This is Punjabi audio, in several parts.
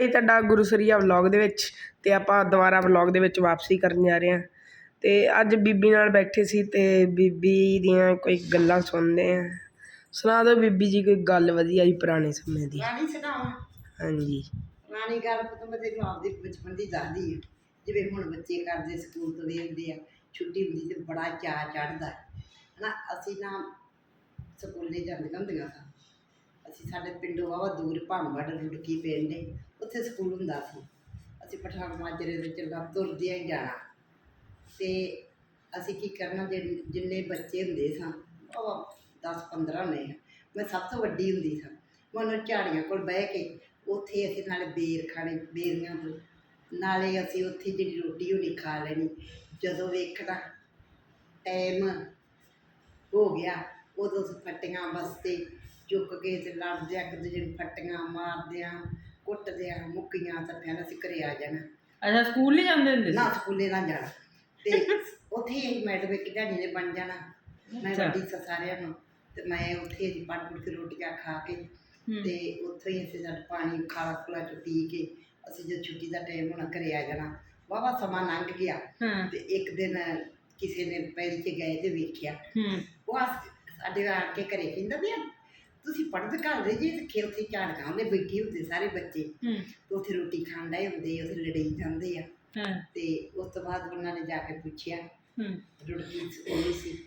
ਇਹ ਤੁਹਾਡਾ ਗੁਰੂਸਰੀਆ ਵਲੌਗ ਦੇ ਵਿੱਚ ਤੇ ਆਪਾਂ ਦੁਬਾਰਾ ਵਲੌਗ ਦੇ ਵਿੱਚ ਵਾਪਸੀ ਕਰਨ ਜਾ ਰਹੇ ਹਾਂ। ਤੇ ਅੱਜ ਬੀਬੀ ਨਾਲ ਬੈਠੇ ਸੀ ਤੇ ਬੀਬੀ ਦੀਆਂ ਕੋਈ ਗੱਲਾਂ ਸੁਣਦੇ ਆ। ਸੁਣਾ ਦਿਓ ਬੀਬੀ ਜੀ ਕੋਈ ਗੱਲ ਵਧੀਆ ਜੀ ਪੁਰਾਣੇ ਸਮੇਂ ਦੀ। ਰਾਣੀ ਸੁਣਾਵਾਂ ਹਾਂਜੀ। ਰਾਣੀ ਗੱਲ ਪੁੱਤ ਮੈਂ ਤੈਨੂੰ ਆਪਦੇ ਬਚਪਨ ਦੀ ਦੱਸਦੀ ਆ ਜਿਵੇਂ ਹੁਣ ਬੱਚੇ ਕਰਦੇ ਸਕੂਲ ਤੋਂ ਵੇਖਦੇ ਆ ਛੁੱਟੀ ਹੁੰਦੀ ਤੇ ਬੜਾ ਚਾਅ ਚੜਦਾ ਹਨਾ ਅਸੀਂ ਨਾ ਸਕੂਲੇ ਜਾਂਦੀਆਂ ਹੁੰਦੀਆਂ ਸਾਂ। ਅਸੀਂ ਸਾਡੇ ਪਿੰਡੋਂ ਵਾਵਾ ਦੂਰ ਭਾਂਬੜ ਰੁੜਕੀ ਪਿੰਡ ਏ, ਉੱਥੇ ਸਕੂਲ ਹੁੰਦਾ ਸੀ। ਅਸੀਂ ਪਠਾਨ ਮਾਜਰੇ ਦੇ ਚੱਲਾ ਤੁਰਦਿਆਂ ਹੀ ਜਾਣਾ। ਤੇ ਅਸੀਂ ਕੀ ਕਰਨਾ ਜਿਹੜੇ ਜਿੰਨੇ ਬੱਚੇ ਹੁੰਦੇ ਸਾਂ ਉਹ 10 15 ਨੇ ਮੈਂ ਸਭ ਤੋਂ ਵੱਡੀ ਹੁੰਦੀ ਸਾਂ। ਮੈਂ ਉਹਨਾਂ ਝਾੜੀਆਂ ਕੋਲ ਬਹਿ ਕੇ ਉੱਥੇ ਅਸੀਂ ਨਾਲੇ ਬੇਰ ਖਾਣੇ, ਬੇਰੀਆਂ ਤੋਂ। ਨਾਲੇ ਅਸੀਂ ਉੱਥੇ ਜਿਹੜੀ ਰੋਟੀ ਹੋਣੀ ਖਾ ਲੈਣੀ। ਜਦੋਂ ਵੇਖਣਾ ਟਾਈਮ ਹੋ ਗਿਆ, ਉਦੋਂ ਅਸੀਂ ਫੱਟੀਆਂ ਵਾਸਤੇ ਚੁੱਕ ਕੇ ਤੇ ਲੜਦੇ ਆ ਇੱਕ ਦੂਜੇ ਨੂੰ ਫੱਟੀਆਂ ਮਾਰਦੇ ਆ ਕੁੱਟਦੇ ਆ ਮੁੱਕੀਆਂ ਤਾਂ ਫਿਰ ਅਸੀਂ ਘਰੇ ਆ ਜਾਣਾ। ਅੱਛਾ ਸਕੂਲ ਨਹੀਂ ਜਾਂਦੇ ਹੁੰਦੇ ਨਾ ਸਕੂਲੇ ਨਾ ਜਾਣਾ। ਤੇ ਉੱਥੇ ਹੀ ਮੈਡਮ ਇੱਕ ਢਾਣੀ ਨੇ ਬਣ ਜਾਣਾ ਮੈਂ ਅੱਛਾ। ਵੱਡੀ ਸਾਂ ਸਾਰਿਆਂ ਨੂੰ ਤੇ ਮੈਂ ਉੱਥੇ ਹੀ ਪੜ ਪੁੜ ਕੇ ਰੋਟੀਆਂ ਖਾ ਕੇ ਹੂੰ। ਤੇ ਉੱਥੇ ਹੀ ਅਸੀਂ ਸਾਡਾ ਪਾਣੀ ਖਾਲਾ ਖੁਲਾ ਚ ਪੀ ਕੇ ਅਸੀਂ ਜਦ ਛੁੱਟੀ ਦਾ ਟਾਈਮ ਹੋਣਾ ਘਰੇ ਆ ਜਾਣਾ। ਵਾਵਾ ਸਮਾਂ ਲੰਘ ਗਿਆ। ਹਾਂ। ਤੇ ਇੱਕ ਦਿਨ ਕਿਸੇ ਨੇ ਪੈਰੀ 'ਚ ਗਏ ਤੇ ਵੇਖਿਆ। ਹੂੰ। ਉਹ ਆ ਸਾਡੇ ਆਣ ਕੇ ਘਰੇ ਕਹਿੰਦਾ ਵੀ ਆ, ਤੁਸੀਂ ਪੜ੍ਹਦੇ ਘਰ ਦੇ ਜੀ ਤੇ ਖੇਤ ਤੇ ਝਾੜਕਾਂ ਉਹਨੇ ਬੈਠੇ ਹੁੰਦੇ ਸਾਰੇ ਬੱਚੇ। ਹੂੰ। ਤੇ ਉੱਥੇ ਰੋਟੀ ਖਾਣ ਡਏ ਹੁੰਦੇ ਉੱਥੇ ਲੜਾਈ ਜਾਂਦੇ ਆ। ਹਾਂ। ਤੇ ਉਸ ਤੋਂ ਬਾਅਦ ਉਹਨਾਂ ਨੇ ਜਾ ਕੇ ਪੁੱਛਿਆ ਹੂੰ। ਰੁੜਕੀ ਸਕੂਲ ਸੀ।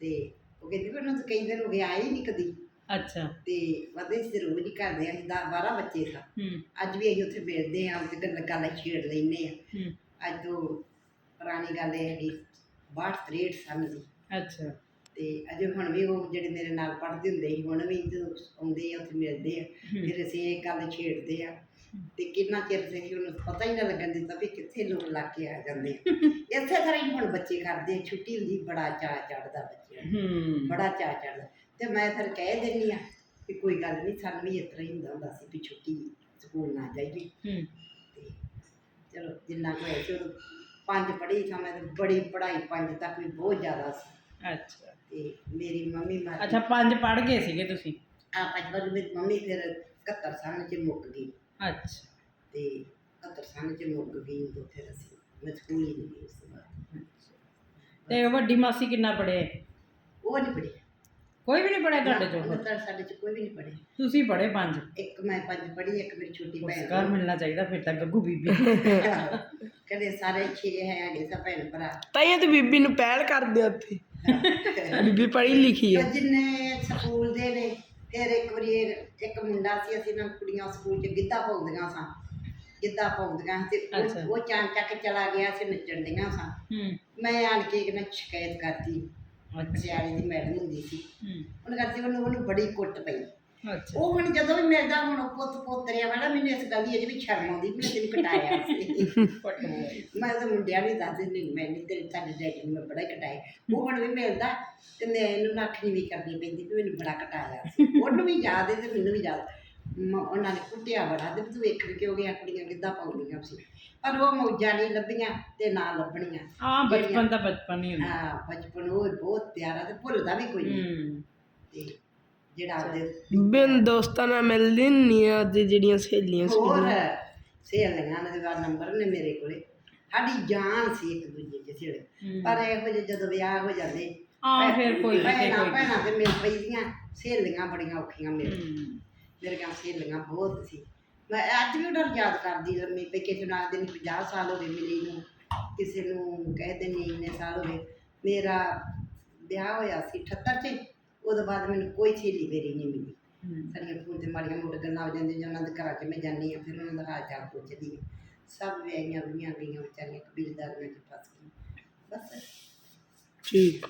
ਤੇ ਉਹ ਕਹਿੰਦੀ ਵੀ ਉਹਨਾਂ ਤੋਂ ਕਈ ਦਿਨ ਹੋ ਗਏ ਆਏ ਹੀ ਨਹੀਂ ਕਦੀ। ਅੱਛਾ। ਤੇ ਵਧੇ ਸੀ ਰੋਜ਼ ਹੀ ਕਰਦੇ ਆ ਅਸੀਂ ਦਸ 12 ਬੱਚੇ ਸਾਂ ਹੂੰ। ਅੱਜ ਵੀ ਅਸੀਂ ਉੱਥੇ ਮਿਲਦੇ ਆ ਤੇ ਗੱਲਾਂ ਗੱਲਾਂ ਛੇੜ ਲੈਂਦੇ ਆ ਹੂੰ। ਅੱਜ ਤੋਂ ਪੁਰਾਣੀ ਗੱਲ ਇਹ ਹੈਗੀ 62 63 ਸਾਲ ਦੀ। ਅੱਛਾ। ਤੇ ਅਜੇ ਹੁਣ ਵੀ ਉਹ ਜਿਹੜੇ ਮੇਰੇ ਨਾਲ ਪੜ੍ਹਦੇ ਹੁੰਦੇ ਸੀ ਹੁਣ ਵੀ ਜਦੋਂ ਆਉਂਦੇ ਆ ਉੱਥੇ ਮਿਲਦੇ ਆ। ਫਿਰ ਅਸੀਂ ਇਹ ਗੱਲ ਛੇੜਦੇ ਆ। ਤੇ ਕਿੰਨਾ ਚਿਰ ਤੇ ਸੀ ਉਹਨੂੰ ਪਤਾ ਹੀ ਨਾ ਲੱਗਣ ਦਿੱਤਾ ਵੀ ਕਿੱਥੇ ਲੋਕ ਲਾ ਕੇ ਆ ਜਾਂਦੇ ਆ। ਇਸੇ ਤਰ੍ਹਾਂ ਹੀ ਹੁਣ ਬੱਚੇ ਕਰਦੇ ਆ ਛੁੱਟੀ ਹੁੰਦੀ ਬੜਾ ਚਾਅ ਚੜਦਾ ਬੱਚਿਆਂ ਨੂੰ। ਹੂੰ। ਬੜਾ ਚਾਅ ਚੜਦਾ ਤੇ ਮੈਂ ਫਿਰ ਕਹਿ ਦਿੰਦੀ ਆ ਵੀ ਕੋਈ ਗੱਲ ਨਹੀਂ ਸਾਨੂੰ ਵੀ ਇਸ ਤਰ੍ਹਾਂ ਹੀ ਹੁੰਦਾ ਹੁੰਦਾ ਸੀ ਵੀ ਛੁੱਟੀ ਸਕੂਲ ਨਾ ਜਾਈਏ। ਹੂੰ। ਤੇ ਚਲੋ ਜਿੰਨਾ ਕੁ ਹੈ ਚਲੋ ਪੰਜ ਪੜ੍ਹੀ ਸਾਂ ਮੈਂ ਤੇ ਬੜੀ ਪੜ੍ਹਾਈ ਪੰਜ ਤੱਕ ਵੀ ਬਹੁਤ ਜ਼ਿਆਦਾ ਸੀ। ਅੱਛਾ। ਤੇ ਮੇਰੀ ਮੰਮੀ ਮਰ ਅੱਛਾ ਪੰਜ ਪੜ ਗਏ ਸੀਗੇ ਤੁਸੀਂ? ਆ ਪੰਜ ਵਾਰ ਮੇਰੀ ਮੰਮੀ ਫਿਰ 71 ਸਾਲ ਚ ਮੁੱਕ ਗਈ। ਅੱਛਾ। ਤੇ 71 ਸਾਲ ਚ ਮੁੱਕ ਗਈ ਉਦੋਂ ਫਿਰ ਅਸੀਂ ਮੈਂ ਸਕੂਲ ਹੀ ਨਹੀਂ ਗਈ ਉਸ ਤੋਂ ਬਾਅਦ। ਤੇ ਵੱਡੀ ਮਾਸੀ ਕਿੰਨਾ ਪੜੇ ਉਹ ਨਹੀਂ ਪੜ੍ਹੀ ਕੋਈ ਵੀ ਨਹੀਂ ਪੜਿਆ ਤੁਹਾਡੇ ਚੋਂ? ਤਾਂ ਸਾਡੇ ਚ ਕੋਈ ਵੀ ਨਹੀਂ ਪੜ੍ਹੇ ਤੁਸੀਂ ਪੜੇ ਪੰਜ? ਇੱਕ ਮੈਂ ਪੰਜ ਪੜ੍ਹੀ ਇੱਕ ਮੇਰੀ ਛੋਟੀ ਭੈਣ ਪੁਰਸਕਾਰ ਮਿਲਣਾ ਚਾਹੀਦਾ ਫਿਰ ਤਾਂ ਗੱਗੂ ਬੀਬੀ। ਕਦੇ ਸਾਰੇ ਛੇ ਹੈਗੇ ਸਾ ਭੈਣ ਭਰਾ। ਤਾਈਆਂ ਤੇ ਬੀਬੀ ਨੂੰ ਪਹਿਲ ਕਰਦੇ ਉੱਥੇ। ਬੀਬੀ ਪੜ੍ਹੀ ਲਿਖੀ ਹੈ। ਜਿੰਨੇ ਸਕੂਲ ਦੇ ਨੇ ਫਿਰ ਇੱਕ ਵਾਰੀ ਇਹ- ਇੱਕ ਮੁੰਡਾ ਸੀ ਅਸੀਂ ਨਾ ਕੁੜੀਆਂ ਸਕੂਲ ਚ ਗਿੱਧਾ ਪਾਉਂਦੀਆਂ ਸਾਂ। ਗਿੱਧਾ ਪਾਉਂਦੀਆਂ ਸੀ ਤੇ ਉਹ- ਅੱਛਾ। ਉਹ ਚਾਂ ਚੱਕ ਚਲਾ ਗਿਆ ਸੀ ਨੱਚਣ ਡੀਆਂ ਸਾਂ। ਹੂੰ। ਮੈਂ ਆਣ ਕੇ ਇੱਕ ਨਾ ਸ਼ਿਕਾਇਤ ਕਰਤੀ ਅੱਛਾ। ਦੀ ਮੈਡਮ ਹੁੰਦੀ ਸੀ। ਹੂੰ। ਉਹਨੇ ਕਰਤੀ ਉਹਨੂੰ ਉਹਨੂੰ ਬੜੀ ਕੁੱਟ ਪਈ। ਅੱਛਾ। ਉਹ ਹੁਣ ਜਦੋਂ ਵੀ ਮਿਲਦਾ ਹੁਣ ਪੁੱਤ ਪੋਤਰਿਆ ਵਾਲਾ ਮੈਨੂੰ ਇਸ ਗੱਲ ਦੀ ਅਜੇ ਵੀ ਸ਼ਰਮ ਆਉਂਦੀ ਵੀ ਮੈਂ ਤੈਨੂੰ ਕਟਾਇਆ ਸੀ। ਮੈਂ ਤਾਂ ਮੁੰਡਿਆਂ ਨੂੰ ਦੱਸ ਦਿੰਦੀ ਮੈਂ ਨਹੀਂ ਤੇਰੇ ਤੁਹਾਡੇ ਡੈਡੀ ਨੂੰ ਮੈਂ ਬੜਾ ਕਟਾਇਆ। ਉਹ ਹੁਣ ਵੀ ਮਿਲਦਾ ਤੇ ਮੈਂ ਇਹਨੂੰ ਨੱਖ ਨਹੀਂ ਵੀ ਕਰਨੀ ਪੈਂਦੀ ਵੀ ਮੈਨੂੰ ਬੜਾ ਕਟਾਇਆ ਉਹਨੂੰ ਵੀ ਯਾਦ ਹੈ ਤੇ ਮੈਨੂੰ ਵੀ ਯਾਦ। ਉਹਨਾਂ ਨੇ ਕੁੱਟਿਆ ਬੜਾ ਤੇ ਤੂੰ ਵੇਖਣ ਕਿਉਂ ਗਿਆ ਕੁੜੀਆਂ ਕਿੱਦਾਂ ਪਾਉਂਦੀਆਂ ਸੀ। ਪਰ ਉਹ ਮੌਜਾਂ ਨਹੀਂ ਲੱਭੀਆਂ ਤੇ ਨਾ ਲੱਭਣੀਆਂ। ਹਾਂ ਬਚਪਨ ਦਾ ਬਚਪਨ ਹੀ ਹੁੰਦਾ। ਹਾਂ ਬਚਪਨ ਉਹ ਬਹੁਤ ਪਿਆਰਾ ਤੇ ਭੁੱਲਦਾ ਵੀ ਕੋਈ ਨਹੀਂ। ਜਿਹੜਾ ਬਿਨ ਦੋਸਤਾਂ ਨਾਲ ਮਿਲਦੀ ਨਹੀਂ ਆ ਅੱਜ ਜਿਹੜੀਆਂ ਸਹੇਲੀਆਂ ਸੀ। ਹੋਰ ਸਹੇਲੀਆਂ ਦੇ ਬਾਅਦ ਨੰਬਰ ਨੇ ਮੇਰੇ ਕੋਲੇ ਸਾਡੀ ਜਾਨ ਸੀ ਇੱਕ ਦੂਜੇ ਦੇ ਸਿਰ। ਹੂੰ। ਪਰ ਇਹੋ ਜਿਹੇ ਜਦੋਂ ਵਿਆਹ ਹੋ ਜਾਂਦੇ ਹਾਂ ਫਿਰ ਕੋਈ ਭੈਣਾਂ ਕੋਈ ਭੈਣਾਂ ਤੇ ਮਿਲ ਪਈਆਂ ਸਹੇਲੀਆਂ ਬੜੀਆਂ ਔਖੀਆਂ ਮਿਲ। ਮੇਰੇ ਕੋਲ ਸਹੇਲੀਆਂ ਬਹੁਤ ਸੀ। ਮੈਂ ਅੱਜ ਵੀ ਉਹਨਾਂ ਨੂੰ ਯਾਦ ਕਰਦੀ ਲੰਮੀ ਪਈ ਕਿਸੇ ਨਾਲ ਦਿਨ 50 ਸਾਲ ਹੋ ਗਏ ਮਿਲੀ ਨੂੰ ਕਿਸੇ ਨੂੰ ਕਹਿੰਦੇ ਨਹੀਂ ਇੰਨੇ ਸਾਲ ਹੋ ਗਏ। ਮੇਰਾ ਵਿਆਹ ਹੋਇਆ ਸੀ 78 ਚ। ਉਹਦੇ ਬਾਅਦ ਮੈਨੂੰ ਕੋਈ ਸਹੇਲੀ ਮੇਰੀ ਨਹੀਂ ਮਿਲੀ। ਸਾਡੀਆਂ ਫੋਨ ਤੇ ਮਾੜੀਆਂ ਮੋਟੀਆਂ ਗੱਲਾਂ ਹੋ ਜਾਂਦੀਆਂ ਉਹਨਾਂ ਦੇ ਘਰਾਂ 'ਚ ਮੈਂ ਜਾਂਦੀ ਹਾਂ ਫਿਰ ਉਹਨਾਂ ਦਾ ਹਾਲ ਚਾਲ ਪੁੱਛਦੀ ਹਾਂ। ਸਭ ਵਿਆਹੀਆਂ ਵੀਆਂ ਗਈਆਂ ਵਿਚਾਰੀਆਂ ਕਬੀਲਦਾਰੀਆਂ 'ਚ ਫਸ ਗਈਆਂ। ਬਸ। ਠੀਕ।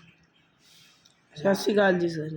ਸਤਿ ਸ਼੍ਰੀ ਅਕਾਲ ਜੀ ਸਰ